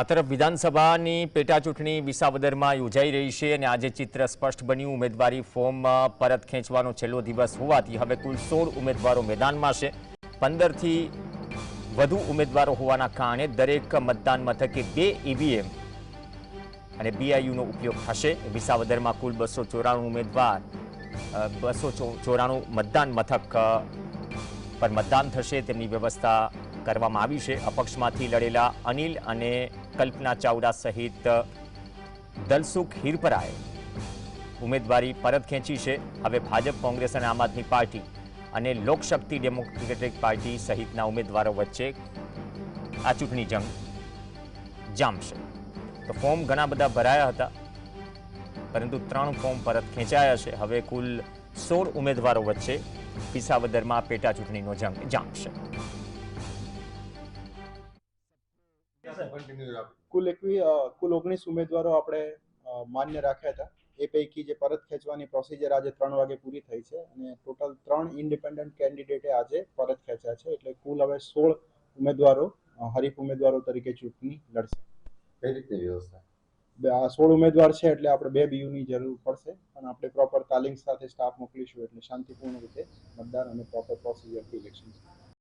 આ તરફ વિધાનસભાની પેટાચૂંટણી વિસાવદરમાં યોજાઈ રહી છે અને આજે ચિત્ર સ્પષ્ટ બન્યું. ઉમેદવારી ફોર્મ પરત ખેંચવાનો છેલ્લો દિવસ હોવાથી હવે કુલ સોળ ઉમેદવારો મેદાનમાં છે. પંદરથી વધુ ઉમેદવારો હોવાના કારણે દરેક મતદાન મથકે બે ઈવીએમ અને બીઆઈયુનો ઉપયોગ થશે. વિસાવદરમાં કુલ બસો ચોરાણું ઉમેદવાર બસો ચોરાણું મતદાન મથક પર મતદાન થશે. તેમની વ્યવસ્થા કરવામાં આવી છે. અપક્ષમાંથી લડેલા અનિલ અને કલ્પના ચાવડા સહિત દલસુખ હિરપરાએ ઉમેદવારી પરત ખેંચી છે. હવે ભાજપ, કોંગ્રેસ અને આમ આદમી પાર્ટી અને લોકશક્તિ ડેમોક્રેટિક પાર્ટી સહિતના ઉમેદવારો વચ્ચે આ ચૂંટણી જંગ જામશે. તો ફોર્મ ઘણા બધા ભરાયા હતા, પરંતુ ત્રણ ફોર્મ પરત ખેંચાયા છે. હવે કુલ સોળ ઉમેદવારો વચ્ચે વિસાવદરમાં પેટા ચૂંટણીનો જંગ જામશે. કુલ એકવી કુલ ઓગણીસ ઉમેદવારો આપણે માન્ય રાખ્યા હતા. એ પૈકી જે પરત ખેંચવાની પ્રોસિજર આજે ત્રણ વાગે પૂરી થઈ છે અને ટોટલ ત્રણ ઇન્ડિપેન્ડન્ટ કેન્ડિડેટે આજે પરત ખેંચ્યા છે. એટલે કુલ હવે સોળ ઉમેદવારો હરીફ ઉમેદવારો તરીકે ચૂંટણી લડશે. કઈ રીતની વ્યવસ્થા? બે- આ સોળ ઉમેદવાર છે એટલે આપણે બે બીયુની જરૂર પડશે. પણ આપણે પ્રોપર તાલીમ સાથે સ્ટાફ મોકલીશું એટલે શાંતિપૂર્ણ રીતે મતદાન અને પ્રોપર પ્રોસિજરથી ઇલેક્શન